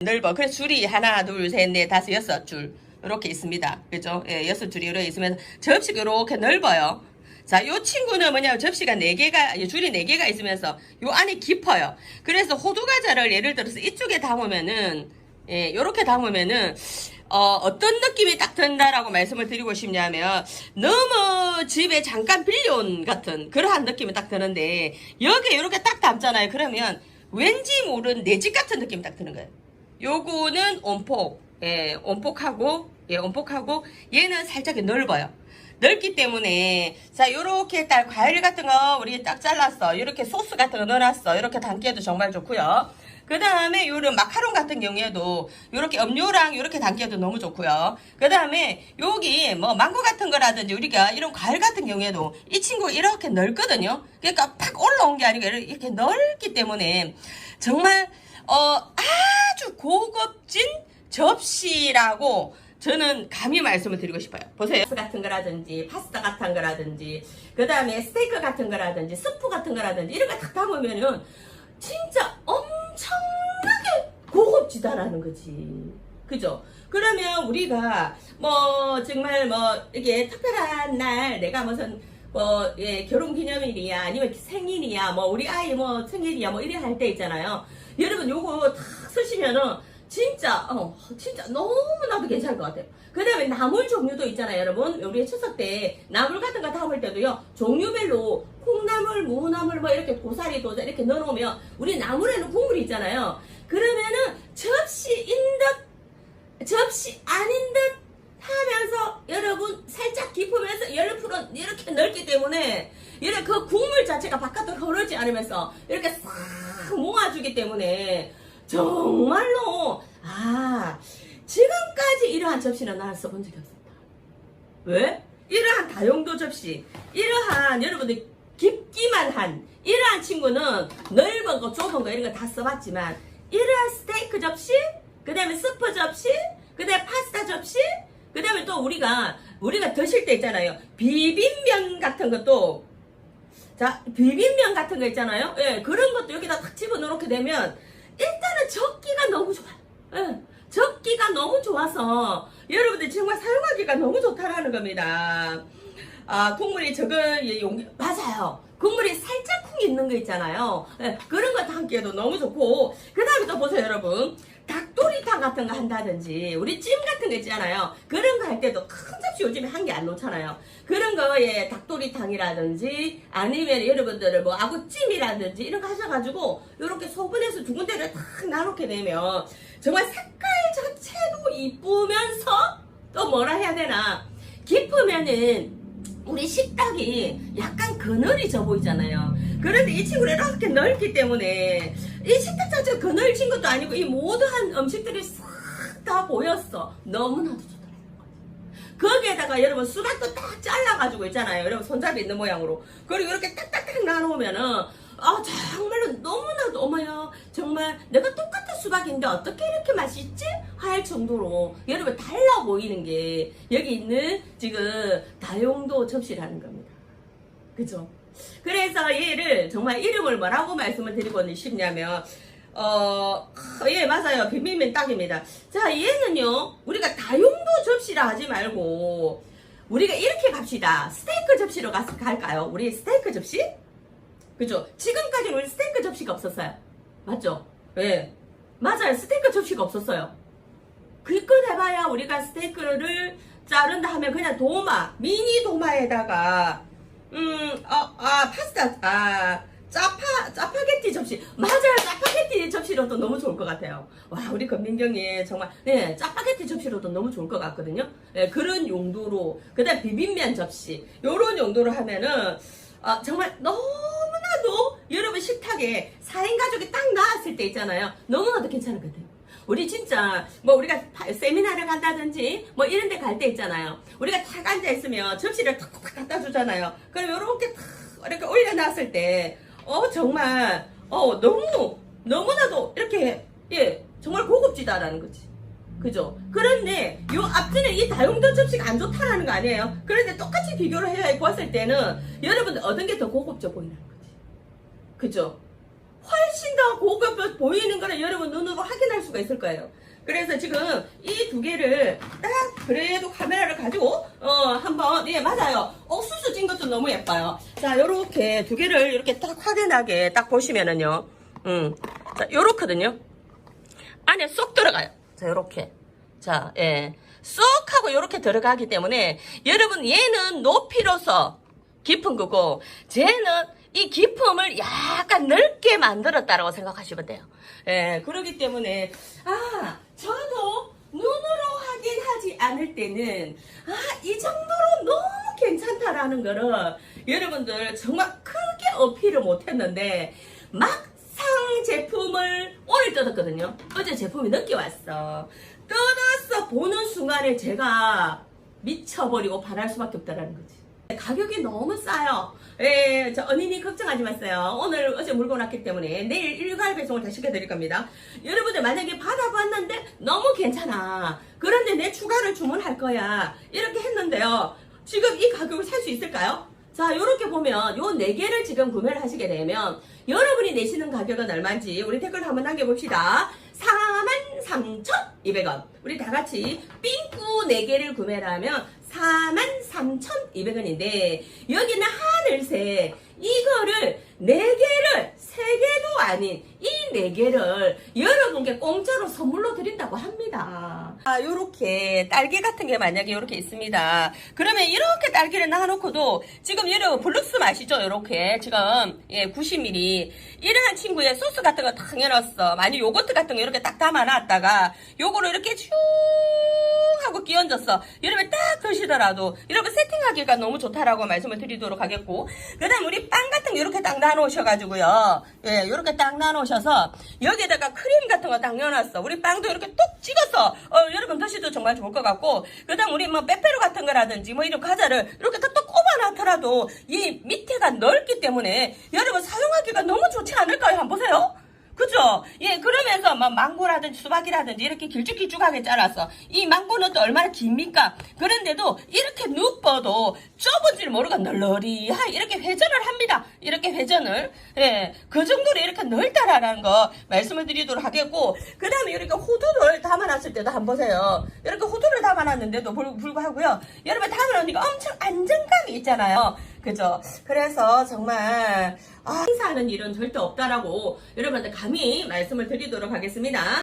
넓어. 그래서 줄이 하나, 둘, 셋, 넷, 다섯, 여섯 줄. 이렇게 있습니다. 그죠? 예, 여섯 줄이 이렇게 있으면 접시가 이렇게 넓어요. 자, 요 친구는 뭐냐면 접시가 네개가 줄이 네개가 있으면서 요 안에 깊어요. 그래서 호두과자를 예를 들어서 이쪽에 담으면은, 예, 요렇게 담으면은, 어, 어떤 느낌이 딱 든다라고 말씀을 드리고 싶냐면, 너무 집에 잠깐 빌려온 같은 그러한 느낌이 딱 드는데, 여기에 이렇게 딱 담잖아요. 그러면 왠지 모르는 내집 같은 느낌이 딱 드는 거예요. 요거는 온폭, 예, 온폭하고, 예, 온폭하고, 얘는 살짝 넓어요. 넓기 때문에, 자, 요렇게 딱 과일 같은 거 우리 딱 잘랐어. 요렇게 소스 같은 거 넣어놨어. 요렇게 담기에도 정말 좋고요. 그 다음에 요런 마카롱 같은 경우에도 요렇게 음료랑 요렇게 담기에도 너무 좋고요. 그 다음에 여기 뭐 망고 같은 거라든지 우리가 이런 과일 같은 경우에도 이 친구가 이렇게 넓거든요. 그러니까 팍 올라온 게 아니고 이렇게 넓기 때문에 정말 어 아주 고급진 접시라고 저는 감히 말씀을 드리고 싶어요. 보세요. 같은 거라든지 파스타 같은 거라든지 그 다음에 스테이크 같은 거라든지 스프 같은 거라든지 이런 거 다 담으면은 진짜 엄청나게 고급지다라는 거지. 그죠? 그러면 우리가 뭐 정말 뭐 이게 특별한 날 내가 무슨 뭐 예, 결혼 기념일이야 아니면 생일이야 뭐 우리 아이 뭐 생일이야 뭐 이래 할 때 있잖아요. 여러분 요거 다 쓰시면은 진짜 어 진짜 너무나도 괜찮을 것 같아요. 그 다음에 나물 종류도 있잖아요, 여러분. 우리 추석 때 나물 같은 거 담을 때도요 종류별로 콩나물, 무나물 뭐 이렇게 고사리 도자 이렇게 넣어놓으면 우리 나물에는 국물이 있잖아요. 그러면은 접시 인 듯 접시 아닌 듯 하면서 여러분 살짝 깊으면서 열프로 이렇게 넓기 때문에 이렇게 그 국물 자체가 바깥으로 흐르지 않으면서 이렇게 싹 모아주기 때문에 정말로 아 지금까지 이러한 접시는 나는 써본 적이 없었다. 왜? 이러한 다용도 접시, 이러한 여러분들 깊기만 한 이러한 친구는 넓은 거, 좁은 거 이런 거 다 써봤지만 이러한 스테이크 접시, 그 다음에 스프 접시, 그 다음에 파스타 접시, 그 다음에 또 우리가 우리가 드실 때 있잖아요. 비빔면 같은 것도 자 비빔면 같은 거 있잖아요. 예, 그런 것도 여기다 탁 집어넣게 되면 일단은 적기가 너무 좋아요. 예, 적기가 너무 좋아서 여러분들 정말 사용하기가 너무 좋다라는 겁니다. 아, 국물이 적은 이 용기, 맞아요. 국물이 살짝 쿵 있는 거 있잖아요. 예, 그런 거 담기에도 너무 좋고, 그 다음에 또 보세요, 여러분. 같은 거 한다든지, 우리 찜 같은 거 있잖아요. 그런 거 할 때도 큰 접시 요즘에 한 개 안 놓잖아요. 그런 거에 닭도리탕이라든지, 아니면 여러분들은 뭐 아구찜이라든지, 이런 거 하셔가지고, 이렇게 소분해서 두 군데를 탁 나놓게 되면, 정말 색깔 자체도 이쁘면서, 또 뭐라 해야 되나, 깊으면은, 우리 식탁이 약간 그늘이 져 보이잖아요. 그런데 이 친구는 이렇게 넓기 때문에 이 식탁 자체가 그늘진 것도 아니고 이 모든 음식들이 싹 다 보였어. 너무나도 좋더라고요. 거기에다가 여러분 수박도 딱 잘라가지고 있잖아요. 여러분 손잡이 있는 모양으로. 그리고 이렇게 딱딱딱 나누면은 아 정말로 너무나도 어머야 정말 내가 똑같은 수박인데 어떻게 이렇게 맛있지? 할 정도로 여러분 달라 보이는 게 여기 있는 지금 다용도 접시라는 겁니다. 그죠? 그래서 얘를 정말 이름을 뭐라고 말씀을 드리고 싶냐면 어, 예, 맞아요. 비빔면 딱입니다. 자, 얘는요, 우리가 다용도 접시라 하지 말고, 우리가 이렇게 갑시다. 스테이크 접시로 가, 갈까요? 우리 스테이크 접시? 그죠? 지금까지는 우리 스테이크 접시가 없었어요. 맞죠? 예. 맞아요. 스테이크 접시가 없었어요. 그것 해봐야 우리가 스테이크를 자른다 하면 그냥 도마, 미니 도마에다가, 음, 어, 아, 파스타, 아, 짜파, 짜파게티 접시. 맞아요. 짜파게티 접시로도 너무 좋을 것 같아요. 와, 우리 건민경이 정말, 네, 짜파게티 접시로도 너무 좋을 것 같거든요. 네, 그런 용도로. 그 다음 비빔면 접시. 요런 용도로 하면은, 아, 정말 너무나도 여러분 식탁에 4인 가족이 딱 나왔을 때 있잖아요. 너무나도 괜찮을 것 같아요. 우리 진짜 뭐 우리가 파- 세미나를 간다든지 뭐 이런 데 갈 때 있잖아요. 우리가 탁 앉아 있으면 접시를 탁탁 갖다 주잖아요. 그럼 이렇게 탁 이렇게 올려놨을 때 어 정말 어 너무 너무나도 이렇게 예 정말 고급지다라는 거지. 그죠? 그런데 요 앞전에 이 다용도 접시가 안 좋다라는 거 아니에요? 그런데 똑같이 비교를 해야 보았을 때는 여러분들 어떤 게 더 고급져 보이는 거지. 그죠? 훨씬 더 고급 보이는 거를 여러분 눈으로 확인할 수가 있을 거예요. 그래서 지금 이 두 개를 딱 그래도 카메라를 가지고 어 한번 예 맞아요. 옥수수 찐 것도 너무 예뻐요. 자 요렇게 두 개를 이렇게 딱 확연하게 딱 보시면은요 음자 요렇거든요. 안에 쏙 들어가요. 자 요렇게. 자 예. 쏙 하고 요렇게 들어가기 때문에 여러분 얘는 높이로서 깊은 거고 쟤는 이 깊음을 약간 넓게 만들었다라고 생각하시면 돼요. 예, 그렇기 때문에 아 저도 눈으로 확인하지 않을 때는 아 이 정도로 너무 괜찮다라는 거를 여러분들 정말 크게 어필을 못했는데 막상 제품을 오늘 뜯었거든요. 어제 제품이 늦게 왔어. 뜯어서 보는 순간에 제가 미쳐버리고 반할 수밖에 없다라는 거지. 가격이 너무 싸요. 예, 저 언니님 걱정하지 마세요. 오늘 어제 물건 왔기 때문에 내일 일괄 배송을 다 시켜드릴 겁니다. 여러분들 만약에 받아봤는데 너무 괜찮아. 그런데 내 추가를 주문할 거야. 이렇게 했는데요. 지금 이 가격을 살 수 있을까요? 자, 이렇게 보면 요 네 개를 지금 구매를 하시게 되면 여러분이 내시는 가격은 얼마인지 우리 댓글 한번 남겨봅시다. 43,200원. 우리 다 같이 삥꾸 4개를 구매를 하면 43,200원인데 여기는 하늘새 이거를 4개를 3개도 아닌 이 4개를 여러분께 공짜로 선물로 드린다고 합니다. 아, 요렇게 딸기 같은 게 만약에 이렇게 있습니다. 그러면 이렇게 딸기를 놔놓고도 지금 여러분 블루스 마시죠? 요렇게 지금 예, 90ml 이러한 친구의 소스 같은 거딱 해놨어. 많이 요거트 같은 거 이렇게 딱 담아놨다가 요거를 이렇게 쭉 얹었어. 여러분 딱 드시더라도 여러분 세팅하기가 너무 좋다라고 말씀을 드리도록 하겠고 그 다음 우리 빵 같은 거 이렇게 딱 나눠오셔가지고요. 예, 이렇게 딱 나눠오셔서 여기에다가 크림 같은 거 딱 넣어놨어. 우리 빵도 이렇게 뚝 찍어서 어, 여러분 드셔도 정말 좋을 것 같고 그 다음 우리 뭐 빼빼로 같은 거라든지 뭐 이런 과자를 이렇게 딱 또 꼽아놨더라도 이 밑에가 넓기 때문에 여러분 사용하기가 너무 좋지 않을까요? 한번 보세요. 그죠? 예, 그러면서 뭐 망고라든지 수박이라든지 이렇게 길쭉길쭉하게 잘랐어. 이 망고는 또 얼마나 깁니까? 그런데도 이렇게 눕어도 좁은지를 모르고 널널히 하- 이렇게 회전을 합니다. 이렇게 회전을. 예, 그 정도로 이렇게 넓다라는 거 말씀을 드리도록 하겠고, 그 다음에 이렇게 호두를 담아놨을 때도 한번 보세요. 이렇게 호두를 담아놨는데도 불- 불구하고요. 여러분 담아놓으니까 엄청 안정감이 있잖아요. 그죠? 그래서 정말, 아, 행사하는 일은 절대 없다라고 여러분한테 감히 말씀을 드리도록 하겠습니다.